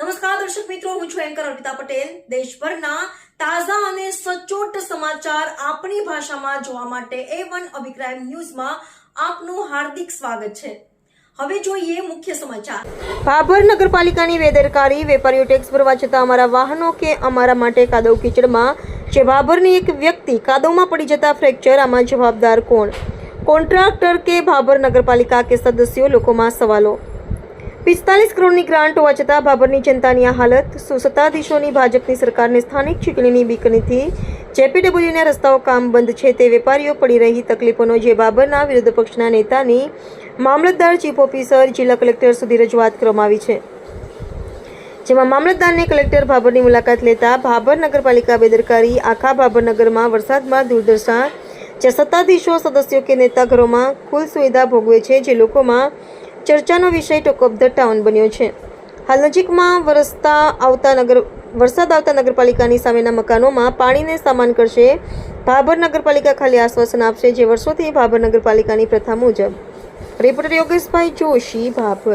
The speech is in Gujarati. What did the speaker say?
નમસ્કાર, દર્શક મિત્રો, હું છું એન્કર અર્પિતા પટેલ. દેશભરના તાજા અને સચોટ સમાચાર આપણી ભાષામાં જોવા માટે એ વન અભિપ્રાય ન્યૂઝમાં આપનું હાર્દિક સ્વાગત છે. હવે જોઈએ મુખ્ય સમાચાર. ભાભર નગરપાલિકાની બેદરકારી, વેપારીઓ ટેક્સ ભરવા છતાં અમારા વાહનો કે અમારા માટે કાદવ કીચડમાં જે ભાભરની એક વ્યક્તિ કાદવમાં પડી જતા ફ્રેક્ચર, આમાં જવાબદાર કોણ? કોન્ટ્રાક્ટર કે ભાભર નગરપાલિકા કે સદસ્યો લોકોમાં સવાલો. પિસ્તાલીસ કરોડની ગ્રાન્ટ હોવા છતાં ભાભરની જનતાની આ હાલત શું સત્તાધીશોની ભાજપની સરકારને સ્થાનિક ચૂંટણીની બીકનીથી જેપીડબ્લ્યુના રસ્તાઓ કામ બંધ છે તે વેપારીઓ પડી રહી તકલીફોનો જે બાબરના વિરોધ પક્ષના નેતાની મામલતદાર ચીફ ઓફિસર જિલ્લા કલેક્ટર સુધી રજૂઆત કરવામાં આવી છે. જેમાં મામલતદારને કલેક્ટર ભાભરની મુલાકાત લેતા ભાભર નગરપાલિકા બેદરકારી આખા ભાભરનગરમાં વરસાદમાં દુર્દશા જે સત્તાધીશો, સદસ્યો કે નેતાઘરોમાં કુલ સુવિધા ભોગવે છે જે લોકોમાં ચર્ચાનો વિષય ટોક ઓફ ધ ટાઉન બન્યો છે. હાલ નજીકમાં વરસતા આવતા નગર વરસાદ આવતા નગરપાલિકાની સામેના મકાનોમાં પાણીને સામાન કરશે ભાભર નગરપાલિકા ખાલી આશ્વાસન આપશે જે વર્ષોથી ભાભર નગરપાલિકાની પ્રથા મુજબ. રિપોર્ટર યોગેશભાઈ જોશી, ભાભર.